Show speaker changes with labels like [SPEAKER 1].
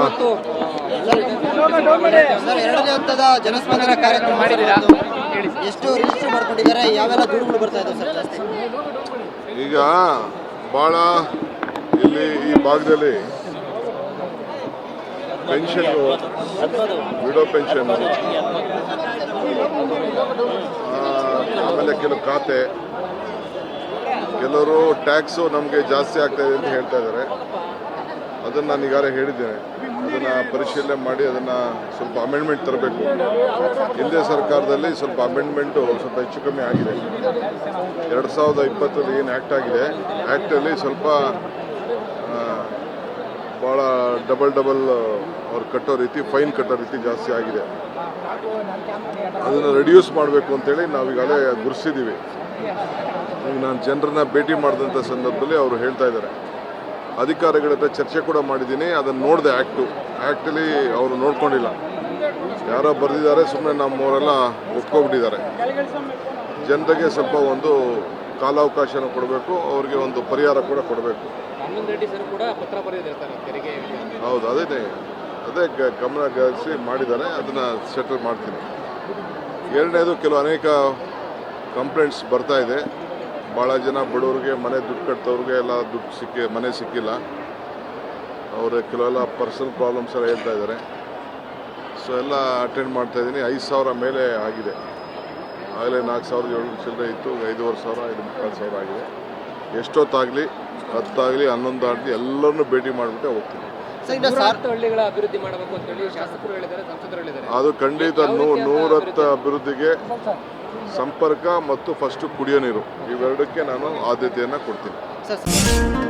[SPEAKER 1] ಇವತ್ತು
[SPEAKER 2] ಸರ್ ಎರಡನೇ ಹಂತದ ಜನಸ್ಪಂದನ ಕಾರ್ಯಕ್ರಮ
[SPEAKER 1] ಮಾಡಿದ್ದೀರಾ?
[SPEAKER 2] ಎಷ್ಟು ರಿಜಿಸ್ಟರ್ ಮಾಡ್ಕೊಂಡಿದ್ದಾರೆ? ಯಾವೆಲ್ಲ ದೂರುಗಳು ಬರ್ತಾ ಇದಾವೆ ಸರ್ ಜಾಸ್ತಿ?
[SPEAKER 3] ಈಗ ಭಾಳ ಇಲ್ಲಿ ಈ ಭಾಗದಲ್ಲಿ ಪೆನ್ಷನ್ ವಿಡೋ ಪೆನ್ಷನ್ ಆಮೇಲೆ ಕೆಲವು ಖಾತೆ ಕೆಲವರು ಟ್ಯಾಕ್ಸು ನಮಗೆ ಜಾಸ್ತಿ ಆಗ್ತಾ ಇದೆ ಅಂತ ಹೇಳ್ತಾ ಇದ್ದಾರೆ. ಅದನ್ನು ನಾನು ಈಗಾಗಲೇ ಹೇಳಿದ್ದೇನೆ. ಅದನ್ನು ಪರಿಶೀಲನೆ ಮಾಡಿ ಅದನ್ನು ಸ್ವಲ್ಪ ಅಮೆಂಡ್ಮೆಂಟ್ ತರಬೇಕು. ಹಿಂದೆ ಸರ್ಕಾರದಲ್ಲಿ ಸ್ವಲ್ಪ ಅಮೆಂಡ್ಮೆಂಟು ಸ್ವಲ್ಪ ಹೆಚ್ಚು ಕಮ್ಮಿ ಆಗಿದೆ. ಎರಡು ಸಾವಿರದ ಇಪ್ಪತ್ತರಲ್ಲಿ ಏನು ಆ್ಯಕ್ಟ್ ಆಗಿದೆ? ಆ್ಯಕ್ಟಲ್ಲಿ ಸ್ವಲ್ಪ ಭಾಳ ಡಬಲ್ ಡಬಲ್ ಅವ್ರು ಕಟ್ಟೋ ರೀತಿ ಫೈನ್ ಕಟ್ಟೋ ರೀತಿ ಜಾಸ್ತಿ ಆಗಿದೆ. ಅದನ್ನು ರೆಡ್ಯೂಸ್ ಮಾಡಬೇಕು ಅಂತೇಳಿ ನಾವು ಈಗಾಗಲೇ ಗುರುಸಿದ್ದೀವಿ ಈಗ ನಾನು ಜನರನ್ನ ಭೇಟಿ ಮಾಡಿದಂಥ ಸಂದರ್ಭದಲ್ಲಿ ಅವರು ಹೇಳ್ತಾ ಇದ್ದಾರೆ. ಅಧಿಕಾರಿಗಳ ಹತ್ರ ಚರ್ಚೆ ಕೂಡ ಮಾಡಿದ್ದೀನಿ ಅದನ್ನು ನೋಡಿದೆ ಆ್ಯಕ್ಟು ಆ್ಯಕ್ಟಲ್ಲಿ ಅವರು ನೋಡ್ಕೊಂಡಿಲ್ಲ. ಯಾರೋ ಬರೆದಿದ್ದಾರೆ ಸುಮ್ಮನೆ ನಮ್ಮವರೆಲ್ಲ ಒಪ್ಕೊಬಿಟ್ಟಿದ್ದಾರೆ. ಜನರಿಗೆ ಸ್ವಲ್ಪ ಒಂದು ಕಾಲಾವಕಾಶನ ಕೊಡಬೇಕು ಅವರಿಗೆ ಒಂದು ಪರಿಹಾರ ಕೂಡ ಕೊಡಬೇಕು. ಹೌದು ಅದೇ ಅದೇ ಗ- ಗಮನ ಗಳಿಸಿ ಮಾಡಿದ್ದಾರೆ ಅದನ್ನು ಸೆಟಲ್ ಮಾಡ್ತೀನಿ. ಎರಡನೇದು ಕೆಲವು ಅನೇಕ ಕಂಪ್ಲೇಂಟ್ಸ್ ಬರ್ತಾ ಇದೆ. ಭಾಳ ಜನ ಬಡವ್ರಿಗೆ ಮನೆ ದುಡ್ಡು ಕಟ್ಟೋರಿಗೆ ಎಲ್ಲ ದುಡ್ಡು ಸಿಕ್ಕಿ ಮನೆ ಸಿಕ್ಕಿಲ್ಲ. ಅವರು ಕೆಲವೆಲ್ಲ ಪರ್ಸನಲ್ ಪ್ರಾಬ್ಲಮ್ಸ್ ಎಲ್ಲ ಹೇಳ್ತಾ ಇದ್ದಾರೆ. ಸೊ ಎಲ್ಲ ಅಟೆಂಡ್ ಮಾಡ್ತಾ ಇದ್ದೀನಿ. ಐದು ಸಾವಿರ ಮೇಲೆ ಆಗಿದೆ. ಆಗಲೇ ನಾಲ್ಕು ಸಾವಿರದ ಏಳು ಚಿಲ್ಲರೆ ಇತ್ತು. ಐದೂವರೆ ಸಾವಿರ ಐದು ಮುಕ್ಕಾಲು ಸಾವಿರ ಆಗಿದೆ. ಎಷ್ಟೊತ್ತಾಗಲಿ ಹತ್ತಾಗಲಿ ಹನ್ನೊಂದು ಆಗಲಿ ಎಲ್ಲರನ್ನೂ ಭೇಟಿ ಮಾಡಿಬಿಟ್ಟೆ ಹೋಗ್ತೀನಿ.
[SPEAKER 2] ಸರ್ ಇನ್ನು ಸಾರ್
[SPEAKER 1] ನೂರಹತ್ತು ಹಳ್ಳಿಗಳ ಅಭಿವೃದ್ಧಿ ಮಾಡಬೇಕು ಅಂತ ಹೇಳಿ ಶಾಸಕರು ಹೇಳಿದ್ದಾರೆ ಸಂಸದರು ಹೇಳಿದ್ದಾರೆ.
[SPEAKER 3] ಅದು ಖಂಡಿತ ನೂ ನೂರತ್ತ ಅಭಿವೃದ್ಧಿಗೆ ಸಂಪರ್ಕ ಮತ್ತು ಫಸ್ಟು ಕುಡಿಯೋ ನೀರು ಇವೆರಡಕ್ಕೆ ನಾನು ಆದ್ಯತೆಯನ್ನು ಕೊಡ್ತೀನಿ.